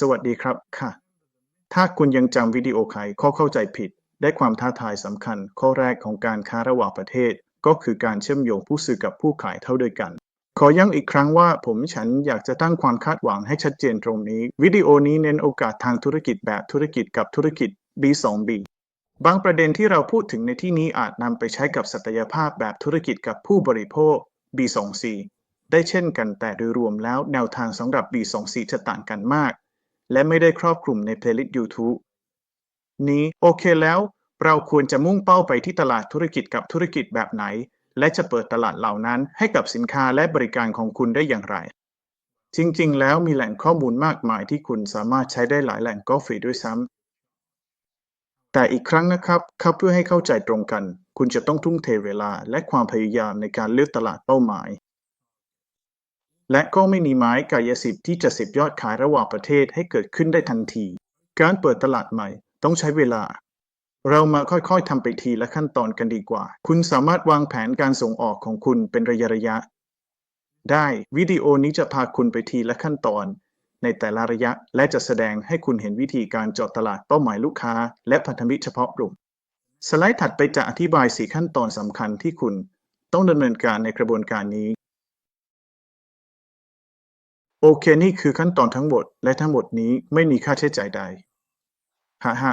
สวัสดีครับค่ะ ถ้าคุณยังจำวิดีโอใครข้อเข้าใจผิด ได้ความท้าทายสำคัญ ข้อแรกของการค้าระหว่างประเทศ ก็คือการเชื่อมโยงผู้ซื้อกับผู้ขายเท่าด้วยกัน ขอย้ำอีกครั้งว่าผมฉันอยากจะตั้งความคาดหวังให้ชัดเจนตรงนี้ วิดีโอนี้เน้นโอกาสทางธุรกิจแบบธุรกิจกับธุรกิจ B2B บางประเด็นที่เราพูดถึงในที่นี้อาจนำไปใช้กับศักยภาพแบบธุรกิจกับผู้บริโภค B2C ได้เช่นกันแต่โดยรวมแล้วแนวทางสำหรับ B2C จะต่างกันมาก และไม่ได้ครอบคลุมใน playlist YouTube นี้โอเคแล้ว เราควรจะมุ่งเป้าไปที่ตลาดธุรกิจกับธุรกิจแบบไหน และจะเปิดตลาดเหล่านั้นให้กับสินค้าและบริการของคุณได้อย่างไร จริงๆ แล้วมีแหล่งข้อมูลมากมายที่คุณสามารถใช้ได้หลายแหล่งก็ฟรีด้วยซ้ำแต่อีกครั้งนะครับครับเพื่อให้เข้าใจตรงกัน คุณจะต้องทุ่มเทเวลาและความพยายามในการเลือกตลาดเป้าหมาย และก็ไม่มีไม้กายสิทธิ์ที่จะสิบยอดขายระหว่างประเทศให้เกิดขึ้นได้ทันที การเปิดตลาดใหม่ต้องใช้เวลา เรามาค่อยๆทำไปทีละขั้นตอนกันดีกว่า คุณสามารถวางแผนการส่งออกของคุณเป็นระยะระยะ ได้วิดีโอนี้จะพาคุณไปทีละขั้นตอน ในแต่ละระยะและจะแสดงให้คุณเห็นวิธีการเจาะตลาดเป้าหมายลูกค้า และพันธมิตรเฉพาะกลุ่ม สไลด์ถัดไปจะอธิบาย 4 ขั้นตอนสำคัญที่คุณ ต้องดำเนินการในกระบวนการนี้ โอเค นี่คือขั้นตอนทั้งหมด และทั้งหมดนี้ไม่มีค่าใช้จ่ายใดฮ่าฮ่า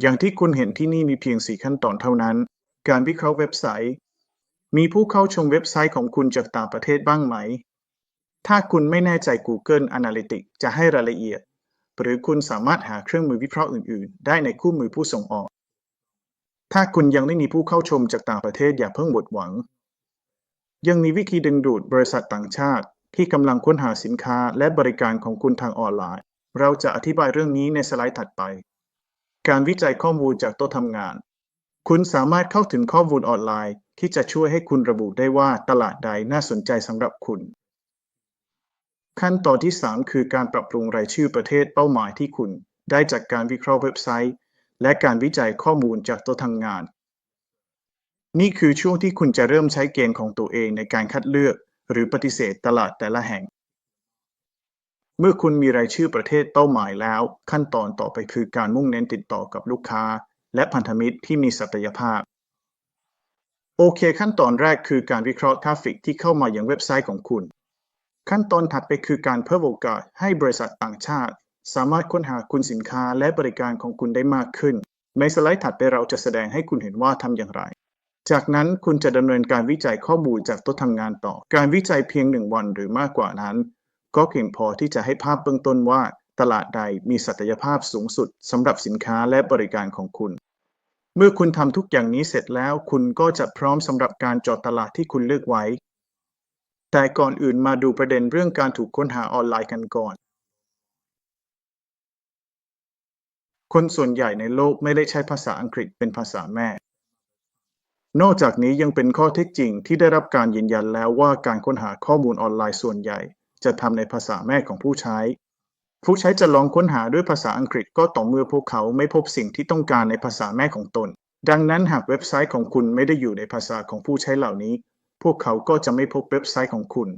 อย่างที่คุณเห็นที่นี่มีเพียง4ขั้นตอนเท่านั้น การวิเคราะห์เว็บไซต์ มีผู้เข้าชมเว็บไซต์ของคุณจากต่างประเทศบ้างไหม ถ้าคุณไม่แน่ใจ Google Analytics จะให้รายละเอียด หรือคุณสามารถหาเครื่องมือวิเคราะห์อื่น ๆ ได้ในคู่มือผู้ส่งออก ถ้าคุณยังไม่มีผู้เข้าชมจากต่างประเทศอย่าเพิ่งหมดหวัง ยังมีวิธีดึงดูดบริษัทต่างชาติ ที่กำลังค้นหาสินค้าและบริการของคุณทางออนไลน์ เราจะอธิบายเรื่องนี้ในสไลด์ถัดไป การวิจัยข้อมูลจากโต๊ะทำงาน คุณสามารถเข้าถึงข้อมูลออนไลน์ ที่จะช่วยให้คุณระบุได้ว่าตลาดใดน่าสนใจสำหรับคุณ ขั้นตอนที่ 3 คือการปรับปรุงรายชื่อประเทศเป้าหมายที่คุณ ได้จากการวิเคราะห์เว็บไซต์ และการวิจัยข้อมูลจากโต๊ะทำงาน นี่คือช่วงที่คุณจะเริ่มใช้เกณฑ์ของตัวเองในการคัดเลือก หรือปฏิเสธตลาดแต่ละแห่ง เมื่อคุณมีรายชื่อประเทศเป้าหมายแล้ว ขั้นตอนต่อไปคือการมุ่งเน้นติดต่อกับลูกค้า และพันธมิตรที่มีศักยภาพ โอเค ขั้นตอนแรกคือการวิเคราะห์ทราฟิกที่เข้ามาอยังเว็บไซต์ของคุณ ขั้นตอนถัดไปคือการเพิ่มโอกาสให้บริษัทต่างชาติ สามารถค้นหาคุณสินค้าและบริการของคุณได้มากขึ้น ในสไลด์ถัดไปเราจะแสดงให้คุณเห็นว่าทำอย่างไร จากนั้นคุณจะดำเนินการวิจัยข้อมูลจากโต๊ะทำงานต่อ การวิจัยเพียงหนึ่งวันหรือมากกว่านั้น ก็เพียงพอที่จะให้ภาพเบื้องต้นว่า ตลาดใดมีศักยภาพสูงสุดสำหรับสินค้าและบริการของคุณ เมื่อคุณทำทุกอย่างนี้เสร็จแล้ว คุณก็จะพร้อมสำหรับการเจาะตลาดที่คุณเลือกไว้ แต่ก่อนอื่นมาดูประเด็นเรื่องการถูกค้นหาออนไลน์กันก่อน คนส่วนใหญ่ในโลกไม่ได้ใช้ภาษาอังกฤษเป็นภาษาแม่ นอกจากนี้ยังเป็นข้อเท็จจริงที่ได้รับการยืนยันแล้วว่าการค้นหาข้อมูลออนไลน์ส่วนใหญ่ จะทำในภาษาแม่ของผู้ใช้ ผู้ใช้จะลองค้นหาด้วยภาษาอังกฤษก็ต่อเมื่อพวกเขาไม่พบสิ่งที่ต้องการในภาษาแม่ของตน ดังนั้นหากเว็บไซต์ของคุณไม่ได้อยู่ในภาษาของผู้ใช้เหล่านี้ พวกเขาก็จะไม่พบเว็บไซต์ของคุณ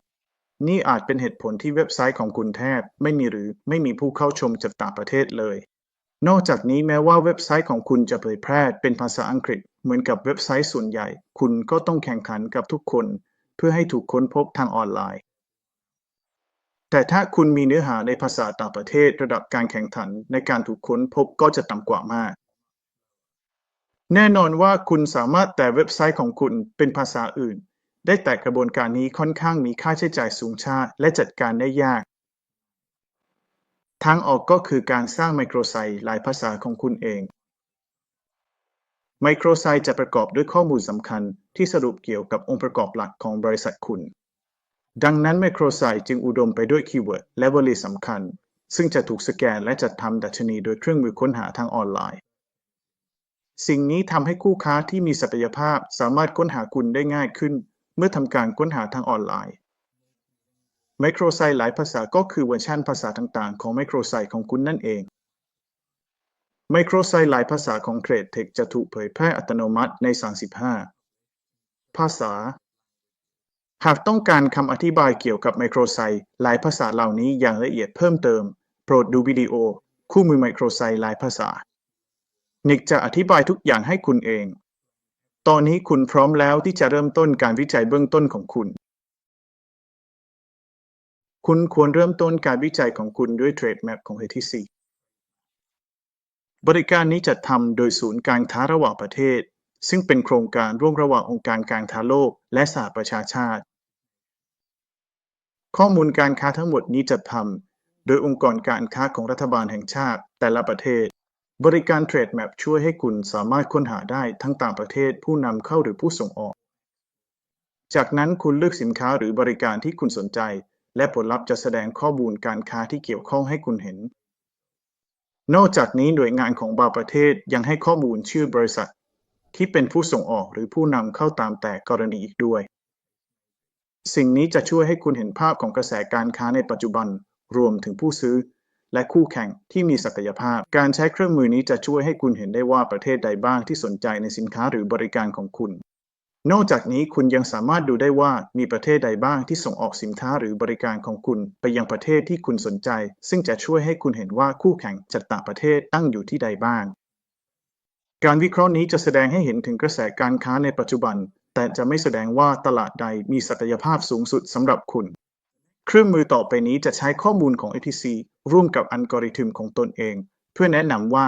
นี่อาจเป็นเหตุผลที่เว็บไซต์ของคุณแทบ ไม่มีหรือไม่มีผู้เข้าชมจากต่างประเทศเลย นอกจากนี้แม้ว่าเว็บไซต์ของคุณจะเผยแพร่เป็นภาษาอังกฤษ เหมือนกับเว็บไซต์ส่วนใหญ่ คุณก็ต้องแข่งขันกับทุกคน เพื่อให้ถูกค้นพบทางออนไลน์ แต่ถ้าคุณมีเนื้อหาในภาษาต่างประเทศระดับการแข่งขันในการถูกค้นพบก็จะต่ำกว่ามาก แน่นอนว่าคุณสามารถแต่เว็บไซต์ของคุณเป็นภาษาอื่น ได้แต่กระบวนการนี้ค่อนข้างมีค่าใช้จ่ายสูงชาและจัดการได้ยากทางออกก็คือการสร้างไมโครไซต์หลายภาษาของคุณเอง ไมโครไซต์จะประกอบด้วยข้อมูลสำคัญที่สรุปเกี่ยวกับองค์ประกอบหลักของบริษัทคุณ ดังนั้นไมโครไซต์จึงอุดมไปด้วยคีย์เวิร์ดและวลีสำคัญ ซึ่งจะถูกสแกนและจัดทำดัชนีโดยเครื่องมือค้นหาทางออนไลน์ สิ่งนี้ทำให้คู่ค้าที่มีศักยภาพสามารถค้นหาคุณได้ง่ายขึ้น เมื่อทำการค้นหาทางออนไลน์ไมโครไซต์หลายภาษาก็คือเวอร์ชันภาษาต่างๆ ของไมโครไซต์ของคุณนั่นเอง ไมโครไซต์หลายภาษาของ TradeTech จะถูกเผยแพร่อัตโนมัติใน 35 ภาษา หากต้องการคำอธิบายเกี่ยวกับไมโครไซต์หลายภาษาเหล่านี้อย่างละเอียดเพิ่มเติม โปรดดูวิดีโอ คู่มือไมโครไซต์หลายภาษา นิกจะอธิบายทุกอย่างให้คุณเอง ตอนนี้คุณพร้อมแล้วที่จะเริ่มต้นการวิจัยเบื้องต้นของคุณ คุณควรเริ่มต้นการวิจัยของคุณด้วย Trade Map ของ HTC บริการนี้จัดทำโดยศูนย์การค้าระหว่างประเทศ ซึ่งเป็นโครงการร่วมระหว่างองค์การการค้าโลก และสหประชาชาติ ข้อมูลการค้าทั้งหมดนี้จัดทำโดยองค์กรการค้าของรัฐบาลแห่งชาติ แต่ละประเทศ บริการ Trade Map ช่วยให้คุณสามารถค้นหาได้ทั้งต่างประเทศผู้นำเข้าหรือผู้ส่งออก จากนั้นคุณเลือกสินค้าหรือบริการที่คุณสนใจ และผลลัพธ์จะแสดงข้อมูลการค้าที่เกี่ยวข้องให้คุณเห็น นอกจากนี้หน่วยงานของบางประเทศยังให้ข้อมูลชื่อบริษัท ที่เป็นผู้ส่งออกหรือผู้นำเข้าตามแต่กรณีอีกด้วย สิ่งนี้จะช่วยให้คุณเห็นภาพของกระแสการค้าในปัจจุบันรวมถึงผู้ซื้อ และคู่แข่งที่มีศักยภาพ การใช้เครื่องมือนี้จะช่วยให้คุณเห็นได้ว่าประเทศใดบ้างที่สนใจในสินค้าหรือบริการของคุณ นอกจากนี้คุณยังสามารถดูได้ว่ามีประเทศใดบ้างที่ส่งออกสินค้าหรือบริการของคุณไปยังประเทศที่คุณสนใจ ซึ่งจะช่วยให้คุณเห็นว่าคู่แข่งจากต่างประเทศตั้งอยู่ที่ใดบ้าง การวิเคราะห์นี้จะแสดงให้เห็นถึงกระแสการค้าในปัจจุบัน แต่จะไม่แสดงว่าตลาดใดมีศักยภาพสูงสุดสำหรับคุณ เครื่องมือต่อไปนี้จะใช้ข้อมูลของ ATC ร่วมกับอัลกอริทึมของตนเอง เพื่อแนะนำว่า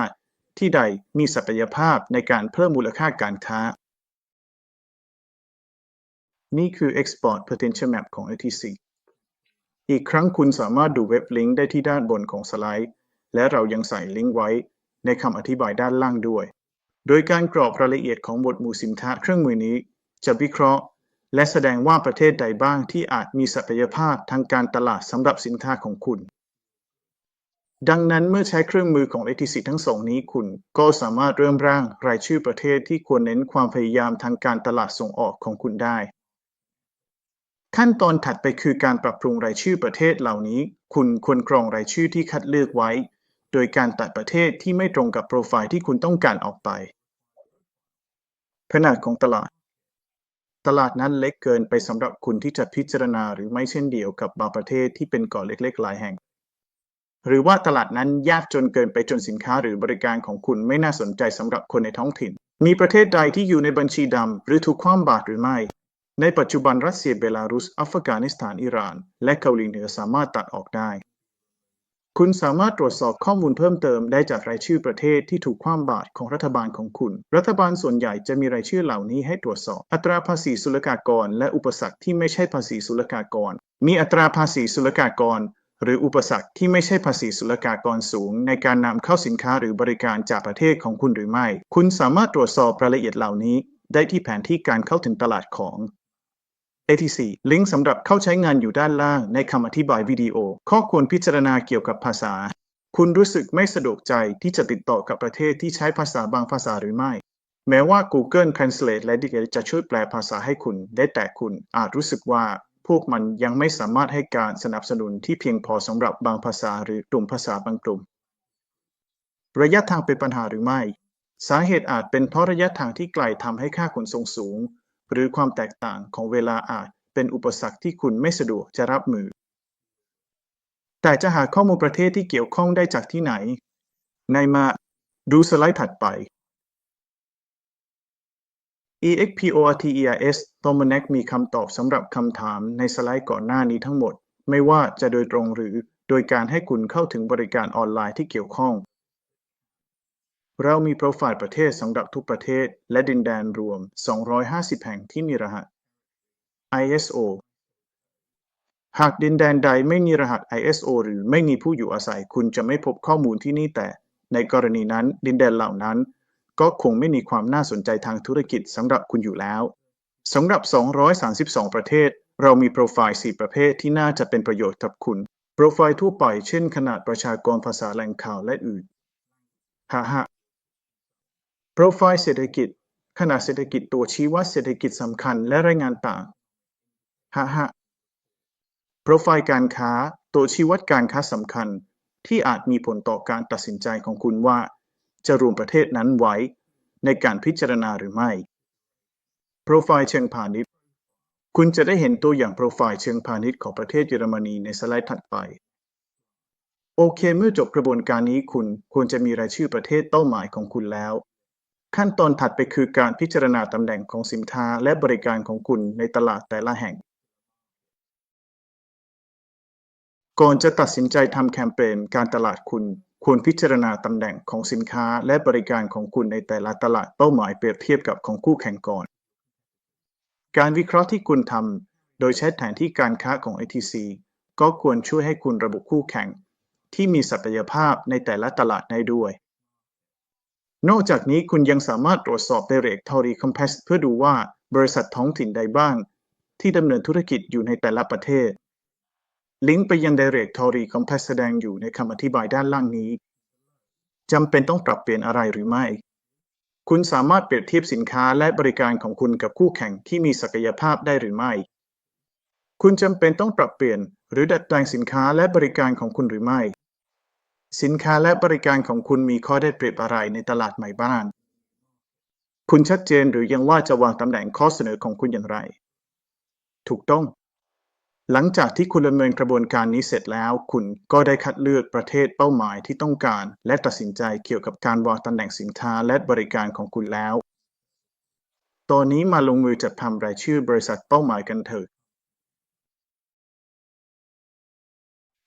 ที่ใดมีศักยภาพในการเพิ่มมูลค่าการค้า นี่คือ Export Potential Map ของ ATC อีกครั้งคุณสามารถดูเว็บลิงก์ได้ที่ด้านบนของสไลด์ และเรายังใส่ลิงก์ไว้ในคำอธิบายด้านล่างด้วย โดยการกรอกรายละเอียดของหมวดหมู่สินค้าเครื่องมือนี้ จะวิเคราะห์ และแสดงว่าประเทศใดบ้างที่อาจมีศักยภาพทางการตลาดสำหรับสินค้าของคุณ ดังนั้นเมื่อใช้เครื่องมือของ ATC ทั้งสองนี้คุณก็สามารถเริ่มร่างรายชื่อประเทศที่ควรเน้นความพยายามทางการตลาดส่งออกของคุณได้ ขั้นตอนถัดไปคือการปรับปรุงรายชื่อประเทศเหล่านี้ คุณควรกรองรายชื่อที่คัดเลือกไว้ โดยการตัดประเทศที่ไม่ตรงกับโปรไฟล์ที่คุณต้องการออกไป ขนาดของตลาด ตลาดนั้นเล็กเกินไปสำหรับคุณที่จะพิจารณาหรือไม่เช่นเดียวกับบางประเทศที่เป็นเกาะเล็กๆ หลายแห่ง หรือว่าตลาดนั้นยากจนเกินไปจนสินค้าหรือบริการของคุณไม่น่าสนใจสำหรับคนในท้องถิ่น มีประเทศใดที่อยู่ในบัญชีดำหรือถูกคว่ำบาตรหรือไม่ ในปัจจุบันรัสเซียเบลารุส อัฟกานิสถาน อิหร่าน และเกาหลีเหนือสามารถตัดออกได้ คุณสามารถตรวจสอบข้อมูลเพิ่มเติมได้จากรายชื่อประเทศที่ถูกคว่ำบาตรของรัฐบาลของคุณ รัฐบาลส่วนใหญ่จะมีรายชื่อเหล่านี้ให้ตรวจสอบ อัตราภาษีศุลกากร และอุปสรรคที่ไม่ใช่ภาษีศุลกากร มีอัตราภาษีศุลกากร หรืออุปสรรคที่ไม่ใช่ภาษีศุลกากรสูง ในการนำเข้าสินค้าหรือบริการจากประเทศของคุณหรือไม่ คุณสามารถตรวจสอบรายละเอียดเหล่านี้ ได้ที่แผนที่การเข้าถึงตลาดของ ATC ลิงก์สำหรับเข้าใช้งานอยู่ด้านล่างในคำอธิบายวิดีโอ ข้อควรพิจารณาเกี่ยวกับภาษา คุณรู้สึกไม่สะดวกใจที่จะติดต่อกับประเทศที่ใช้ภาษาบางภาษาหรือไม่ แม้ว่า Google Translate และ Dictionary จะช่วยแปลภาษาให้คุณ ได้แต่คุณอาจรู้สึกว่าพวกมันยังไม่สามารถให้การสนับสนุนที่เพียงพอสำหรับบางภาษาหรือกลุ่มภาษาบางกลุ่ม ระยะทางเป็นปัญหาหรือไม่ สาเหตุอาจเป็นเพราะระยะทางที่ไกลทำให้ค่าขนส่งสูง หรือความแตกต่างของเวลาอาจเป็นอุปสรรคที่คุณไม่สะดวกจะรับมือ แต่จะหาข้อมูลประเทศที่เกี่ยวข้องได้จากที่ไหน ในมาดูสไลด์ถัดไป EXPORTERS t o m a n a c มีคำตอบสำหรับคำถามในสไลด์ก่อนหน้านี้ทั้งหมด ไม่ว่าจะโดยตรงหรือโดยการให้คุณเข้าถึงบริการออนไลน์ที่เกี่ยวข้อง เรามีโปรไฟล์ประเทศสำหรับทุกประเทศ และดินแดนรวม 250 แห่งที่มีรหัส ISO หากดินแดนใดไม่มีรหัส ISO หรือไม่มีผู้อยู่อาศัยคุณจะไม่พบข้อมูลที่นี่แต่ ในกรณีนั้นดินแดนเหล่านั้น ก็คงไม่มีความน่าสนใจทางธุรกิจสำหรับคุณอยู่แล้วสำหรับ 232 ประเทศ เรามีโปรไฟล์ 4 ประเภทที่น่าจะเป็นประโยชน์กับคุณ โปรไฟล์ทั่วไป เช่น ขนาดประชากรภาษาแหล่งข่าวและอื่นฮ่าฮ่า รไฟล์เศรษฐกิจ ขนาดเศรษฐกิจตัวชี้วัดเศรษฐกิจสำคัญและรายงานต่างฮ่าฮ่าโปรไฟล์การค้าตัวชี้วัดการค้าสำคัญ ที่อาจมีผลต่อการตัดสินใจของคุณว่า จะรวมประเทศนั้นไว้ ในการพิจารณาหรือไม่ โปรไฟล์เชิงพาณิชย์ คุณจะได้เห็นตัวอย่างโปรไฟล์เชิงพาณิชย์ของประเทศเยอรมนีในสไลด์ถัดไป โอเค เมื่อจบกระบวนการนี้คุณควรจะมีรายชื่อประเทศเป้าหมายของคุณแล้ว ขั้นตอนถัดไปคือการพิจารณาตำแหน่งของสินค้าและบริการของคุณในตลาดแต่ละแห่ง ก่อนจะตัดสินใจทำแคมเปญการตลาดคุณ ควรพิจารณาตำแหน่งของสินค้าและบริการของคุณในแต่ละตลาดเป้าหมายเปรียบเทียบกับของคู่แข่งก่อน การวิเคราะห์ที่คุณทำโดยใช้แผนที่การค้าของ ITC ก็ควรช่วยให้คุณระบุคู่แข่ง ที่มีศักยภาพในแต่ละตลาดได้ด้วย นอกจากนี้คุณยังสามารถตรวจสอบ Directory Compass เพื่อดูว่าบริษัทท้องถิ่นใดบ้าง ที่ดำเนินธุรกิจอยู่ในแต่ละประเทศ ลิงก์ไปยัง Directory Compass แสดงอยู่ในคำอธิบายด้านล่างนี้จำเป็นต้องปรับเปลี่ยนอะไรหรือไม่ คุณสามารถเปรียบเทียบสินค้าและบริการของคุณกับคู่แข่งที่มีศักยภาพได้หรือไม่ คุณจำเป็นต้องปรับเปลี่ยนหรือดัดแปลงสินค้าและบริการของคุณหรือไม่ สินค้าและบริการของคุณมีข้อได้เปรียบอะไรในตลาดใหม่บ้างคุณชัดเจนหรือยังว่าจะวางตำแหน่งข้อเสนอของคุณอย่างไร ถูกต้อง หลังจากที่คุณดำเนินกระบวนการนี้เสร็จแล้ว คุณก็ได้คัดเลือกประเทศเป้าหมายที่ต้องการ และตัดสินใจเกี่ยวกับการวางตำแหน่งสินค้าและบริการของคุณแล้ว ตอนนี้มาลงมือจัดทำรายชื่อบริษัทเป้าหมายกันเถิด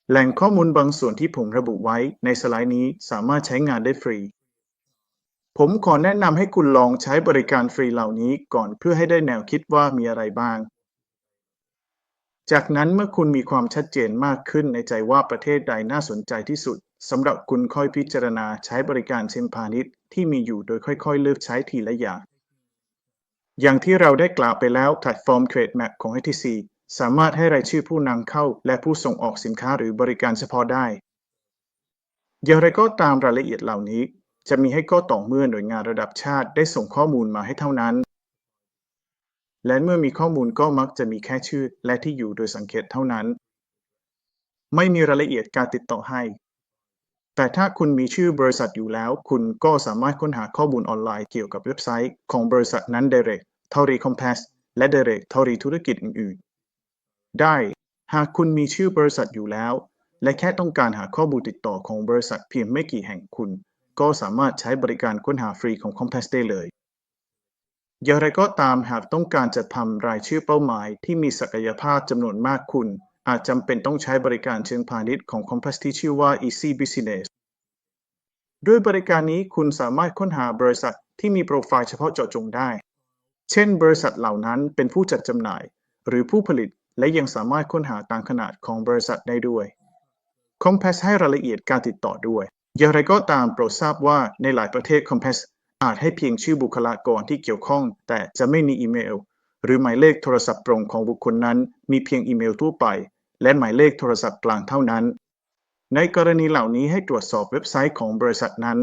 แหล่งข้อมูลบางส่วนที่ผมระบุไว้ในสไลด์นี้สามารถใช้งานได้ฟรี ผมขอแนะนำให้คุณลองใช้บริการฟรีเหล่านี้ก่อนเพื่อให้ได้แนวคิดว่ามีอะไรบ้าง จากนั้นเมื่อคุณมีความชัดเจนมากขึ้นในใจว่าประเทศใดน่าสนใจที่สุดสำหรับคุณค่อยพิจารณาใช้บริการเชิงพาณิชย์ที่มีอยู่โดยค่อยๆ เลือกใช้ทีละอย่างอย่างที่เราได้กล่าวไปแล้วแพลตฟอร์ม Trade Map ของ HTC สามารถให้รายชื่อผู้นำเข้า และผู้ส่งออกสินค้าหรือบริการเฉพาะได้ อย่างไรก็ตามรายละเอียดเหล่านี้ จะมีให้ก็ต่อเมื่อหน่วยงานระดับชาติได้ส่งข้อมูลมาให้เท่านั้น และเมื่อมีข้อมูลก็มักจะมีแค่ชื่อ และที่อยู่โดยสังเกตเท่านั้น ไม่มีรายละเอียดการติดต่อให้ แต่ถ้าคุณมีชื่อบริษัทอยู่แล้ว คุณก็สามารถค้นหาข้อมูลออนไลน์เกี่ยวกับเว็บไซต์ของบริษัทนั้น Direct t o r y Compass และ Direct t o r y ธุรกิจอื่นๆ ได้ หากคุณมีชื่อบริษัทอยู่แล้ว และแค่ต้องการหาข้อมูลติดต่อของบริษัทเพียงไม่กี่แห่งคุณ ก็สามารถใช้บริการค้นหาฟรีของ Compass ได้เลย อย่างไรก็ตามหากต้องการจะทำรายชื่อเป้าหมายที่มีศักยภาพจำนวนมากคุณ อาจจำเป็นต้องใช้บริการเชิงพาณิชย์ของ Compass ที่ชื่อว่า Easy Business ด้วยบริการนี้คุณสามารถค้นหาบริษัทที่มีโปรไฟล์เฉพาะเจาะจงได้ เช่น บริษัทเหล่านั้นเป็นผู้จัดจำหน่าย หรือผู้ผลิต และยังสามารถค้นหาตามขนาดของบริษัทได้ด้วย Compass ให้รายละเอียดการติดต่อด้วย อย่างไรก็ตามโปรดทราบว่าในหลายประเทศ Compass อาจให้เพียงชื่อบุคลากรที่เกี่ยวข้อง แต่จะไม่มีอีเมล หรือหมายเลขโทรศัพท์ตรงของบุคคลนั้น มีเพียงอีเมลทั่วไป และหมายเลขโทรศัพท์กลางเท่านั้น ในกรณีเหล่านี้ให้ตรวจสอบเว็บไซต์ของบริษัทนั้น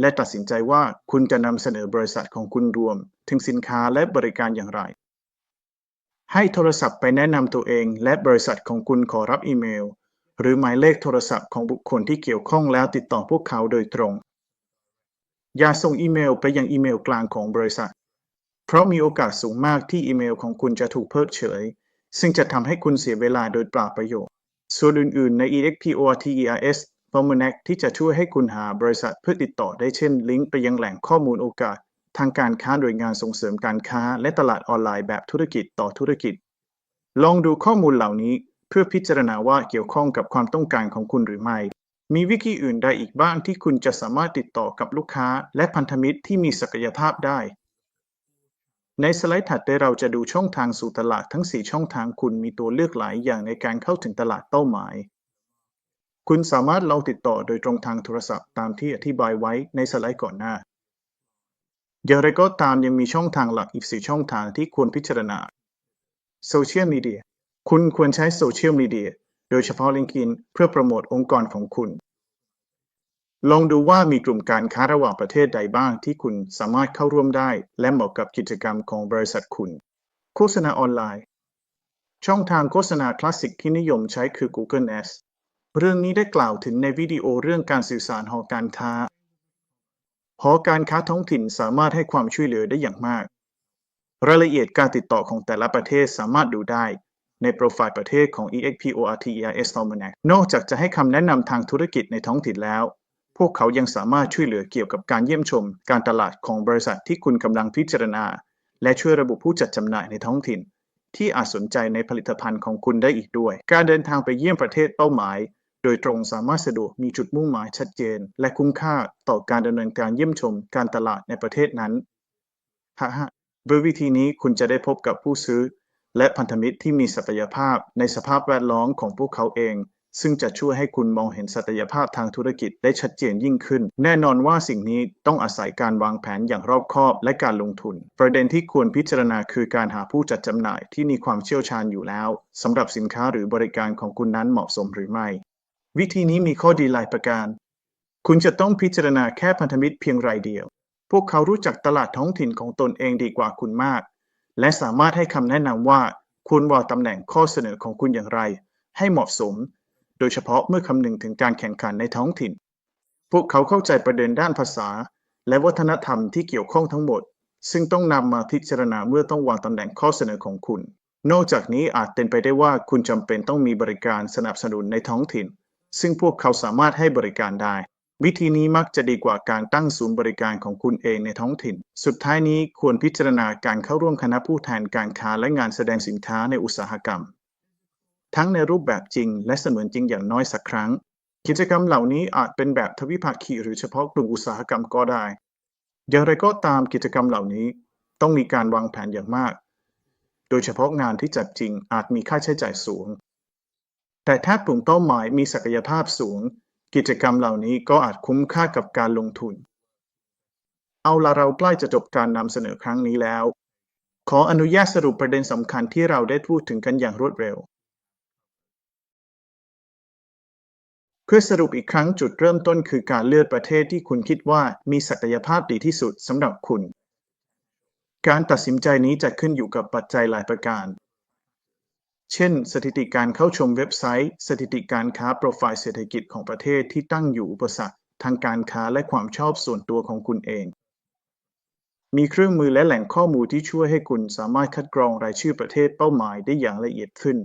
และตัดสินใจว่าคุณจะนำเสนอบริษัทของคุณรวม ถึงสินค้าและบริการอย่างไร ให้โทรศัพท์ไปแนะนำตัวเอง และบริษัทของคุณขอรับอีเมล หรือหมายเลขโทรศัพท์ของบุคคลที่เกี่ยวข้องแล้วติดต่อพวกเขาโดยตรง อย่าส่งอีเมลไปยังอีเมลกลางของบริษัท เพราะมีโอกาสสูงมากที่อีเมลของคุณจะถูกเพิกเฉย ซึ่งจะทำให้คุณเสียเวลาโดยเปล่าประโยชน์ ส่วนอื่น ๆ ใน EXPORTERS f o r m a n a c ที่จะช่วยให้คุณหาบริษัทเพื่อติดต่อได้เช่นลิงก์ไปยังแหล่งข้อมูลโอกาส ทางการค้าโดยงานส่งเสริมการค้าและตลาดออนไลน์แบบธุรกิจต่อธุรกิจ ลองดูข้อมูลเหล่านี้เพื่อพิจารณาว่าเกี่ยวข้องกับความต้องการของคุณหรือไม่ มีวิธีอื่นใดอีกบ้างที่คุณจะสามารถติดต่อกับลูกค้าและพันธมิตรที่มีศักยภาพได้ ในสไลด์ถัดไปเราจะดูช่องทางสู่ตลาดทั้ง 4 ช่องทางคุณมีตัวเลือกหลายอย่างในการเข้าถึงตลาดเป้าหมาย คุณสามารถลองติดต่อโดยตรงทางโทรศัพท์ตามที่อธิบายไว้ในสไลด์ก่อนหน้า อย่างไรก็ตามยังมีช่องทางหลักอีก4ช่องทางที่ควรพิจารณาโซเชียลมีเดียคุณควรใช้โซเชียลมีเดียโดยเฉพาะ LinkedIn เพื่อโปรโมทองค์กรของคุณ ลองดูว่ามีกลุ่มการค้าระหว่างประเทศใดบ้างที่คุณสามารถเข้าร่วมได้ และเหมาะกับกิจกรรมของบริษัทคุณ โฆษณาออนไลน์ ช่องทางโฆษณาคลาสสิกที่นิยมใช้คือ Google Ads เรื่องนี้ได้กล่าวถึงในวิดีโอเรื่องการสื่อสารหอการค้า หอการค้าท้องถิ่นสามารถให้ความช่วยเหลือได้อย่างมาก รายละเอียดการติดต่อของแต่ละประเทศสามารถดูได้ในโปรไฟล์ประเทศของ EXPORTERS Almanac นอกจากจะให้คำแนะนำทางธุรกิจในท้องถิ่นแล้ว พวกเขายังสามารถช่วยเหลือเกี่ยวกับการเยี่ยมชม การตลาดของบริษัทที่คุณกำลังพิจารณา และช่วยระบุผู้จัดจำหน่ายในท้องถิ่น ที่อาจสนใจในผลิตภัณฑ์ของคุณได้อีกด้วย การเดินทางไปเยี่ยมประเทศเป้าหมาย โดยตรงสามารถสะดวกมีจุดมุ่งหมายชัดเจน และคุ้มค่าต่อการดำเนินการเยี่ยมชมการตลาดในประเทศนั้นฮ่าฮ่าด้วยวิธีนี้คุณจะได้พบกับผู้ซื้อ และพันธมิตรที่มีศักยภาพในสภาพแวดล้อมของพวกเขาเอง ซึ่งจะช่วยให้คุณมองเห็นศักยภาพทางธุรกิจได้ชัดเจนยิ่งขึ้น แน่นอนว่าสิ่งนี้ต้องอาศัยการวางแผนอย่างรอบคอบและการลงทุน ประเด็นที่ควรพิจารณาคือการหาผู้จัดจำหน่ายที่มีความเชี่ยวชาญอยู่แล้วสำหรับสินค้าหรือบริการของคุณนั้นเหมาะสมหรือไม่ วิธีนี้มีข้อดีหลายประการ คุณจะต้องพิจารณาแค่พันธมิตรเพียงรายเดียว พวกเขารู้จักตลาดท้องถิ่นของตนเองดีกว่าคุณมาก และสามารถให้คำแนะนำว่าควรวางตำแหน่งข้อเสนอของคุณอย่างไร ให้เหมาะสม โดยเฉพาะเมื่อคำนึงถึงการแข่งขันในท้องถิ่น พวกเขาเข้าใจประเด็นด้านภาษา และวัฒนธรรมที่เกี่ยวข้องทั้งหมด ซึ่งต้องนำมาพิจารณาเมื่อต้องวางตำแหน่งข้อเสนอของคุณ นอกจากนี้อาจเป็นไปได้ว่าคุณจำเป็นต้องมีบริการสนับสนุนในท้องถิ่น ซึ่งพวกเขาสามารถให้บริการได้ วิธีนี้มักจะดีกว่าการตั้งศูนย์บริการของคุณเองในท้องถิ่น สุดท้ายนี้ควรพิจารณาการเข้าร่วมคณะผู้แทนการค้าและงานแสดงสินค้าในอุตสาหกรรม ทั้งในรูปแบบจริงและเสมือนจริงอย่างน้อยสักครั้ง กิจกรรมเหล่านี้อาจเป็นแบบทวิภาคีหรือเฉพาะกลุ่มอุตสาหกรรมก็ได้ อย่างไรก็ตามกิจกรรมเหล่านี้ต้องมีการวางแผนอย่างมาก โดยเฉพาะงานที่จัดจริงอาจมีค่าใช้จ่ายสูง แต่ถ้ากลุ่มเป้าหมายมีศักยภาพสูง กิจกรรมเหล่านี้ก็อาจคุ้มค่ากับการลงทุน เอาละเราใกล้จะจบการนำเสนอครั้งนี้แล้ว ขออนุญาตสรุปประเด็นสำคัญที่เราได้พูดถึงกันอย่างรวดเร็ว เพื่อสรุปอีกครั้งจุดเริ่มต้นคือการเลือกประเทศที่คุณคิดว่ามีศักยภาพดีที่สุดสำหรับคุณ การตัดสินใจนี้จะขึ้นอยู่กับปัจจัยหลายประการ เช่น สถิติการเข้าชมเว็บไซต์ สถิติการค้าโปรไฟล์เศรษฐกิจของประเทศที่ตั้งอยู่อุปสรรคทางการค้าและความชอบส่วนตัวของคุณเอง มีเครื่องมือและแหล่งข้อมูลที่ช่วยให้คุณสามารถคัดกรองรายชื่อประเทศเป้าหมายได้อย่างละเอียดขึ้น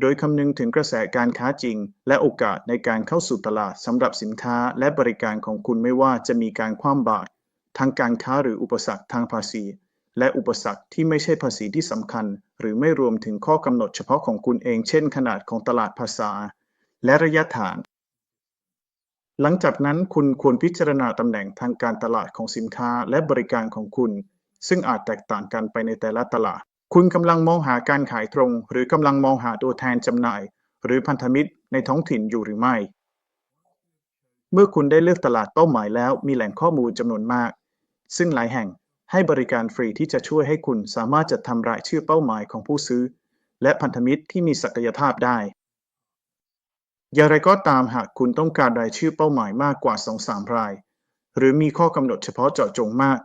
โดยคำนึงถึงกระแสการค้าจริง และโอกาสในการเข้าสู่ตลาดสำหรับสินค้าและบริการของคุณไม่ว่าจะมีการคว่ำบาตรทางการค้าหรืออุปสรรคทางภาษี และอุปสรรคที่ไม่ใช่ภาษีที่สำคัญ หรือไม่รวมถึงข้อกำหนดเฉพาะของคุณเอง เช่น ขนาดของตลาดภาษา และระยะทางหลังจากนั้นคุณควรพิจารณาตำแหน่งทางการตลาดของสินค้าและบริการของคุณ ซึ่งอาจแตกต่างกันไปในแต่ละตลาด คุณกำลังมองหาการขายตรง หรือกำลังมองหาตัวแทนจำหน่าย หรือพันธมิตรในท้องถิ่นอยู่หรือไม่ เมื่อคุณได้เลือกตลาดเป้าหมายแล้วมีแหล่งข้อมูลจำนวนมาก ซึ่งหลายแห่ง ให้บริการฟรีที่จะช่วยให้คุณสามารถจัดทำรายชื่อเป้าหมายของผู้ซื้อ และพันธมิตรที่มีศักยภาพได้ อย่างไรก็ตามหากคุณต้องการรายชื่อเป้าหมายมากกว่า 2-3 ราย หรือมีข้อกำหนดเฉพาะเจาะจงมาก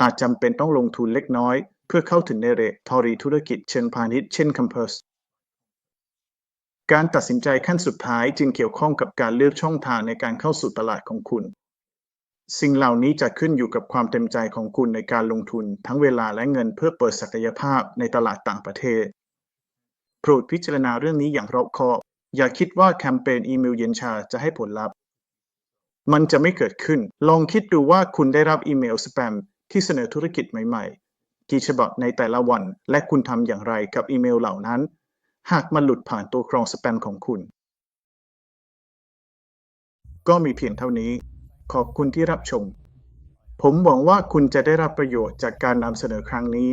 อาจจำเป็นต้องลงทุนเล็กน้อย เพื่อเข้าถึงในเรททอรีธุรกิจเชิงพาณิชย์เช่น Compass การตัดสินใจขั้นสุดท้ายจึงเกี่ยวข้องกับการเลือกช่องทางในการเข้าสู่ตลาดของคุณ สิ่งเหล่านี้จะขึ้นอยู่กับความเต็มใจของคุณในการลงทุนทั้งเวลาและเงินเพื่อเปิดศักยภาพในตลาดต่างประเทศ โปรดพิจารณาเรื่องนี้อย่างรอบคอบ อย่าคิดว่าแคมเปญอีเมลเย็นชาจะให้ผลลัพธ์ มันจะไม่เกิดขึ้น ลองคิดดูว่าคุณได้รับอีเมลสแปมที่เสนอธุรกิจใหม่ๆ กี่ฉบับในแต่ละวัน และคุณทำอย่างไรกับอีเมลเหล่านั้น หากมันหลุดผ่านตัวกรองสแปมของคุณ ก็มีเพียงเท่านี้ ขอบคุณที่รับชม ผมหวังว่าคุณจะได้รับประโยชน์จากการนำเสนอครั้งนี้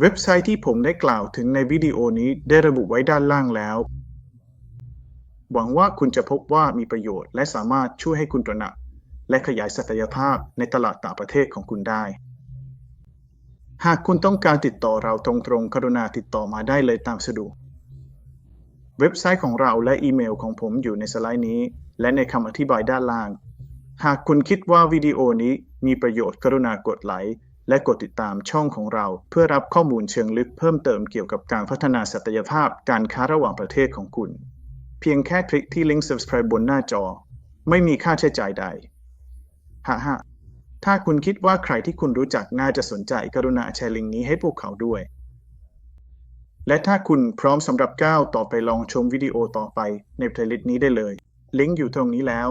เว็บไซต์ที่ผมได้กล่าวถึงในวิดีโอนี้ได้ระบุไว้ด้านล่างแล้ว หวังว่าคุณจะพบว่ามีประโยชน์ และสามารถช่วยให้คุณตระหนัก และขยายศักยภาพในตลาดต่างประเทศของคุณได้ หากคุณต้องการติดต่อเราตรงๆกรุณาติดต่อมาได้เลยตามสะดวก เว็บไซต์ของเราและอีเมลของผมอยู่ในสไลด์นี้ และในคำอธิบายด้านล่าง หากคุณคิดว่าวิดีโอนี้มีประโยชน์กรุณากดไลค์และกดติดตามช่องของเรา เพื่อรับข้อมูลเชิงลึกเพิ่มเติมเกี่ยวกับการพัฒนาศักยภาพการค้าระหว่างประเทศของคุณ เพียงแค่คลิกที่ลิงก์ subscribe บนหน้าจอ ไม่มีค่าใช้จ่ายใดฮ่าฮ่าถ้าคุณคิดว่าใครที่คุณรู้จักน่าจะสนใจกรุณาแชร์ลิงก์นี้ให้พวกเขาด้วย และถ้าคุณพร้อมสำหรับก้าวต่อไปลองชมวิดีโอต่อไปใน playlist นี้ได้เลย ลิงก์อยู่ตรงนี้แล้ว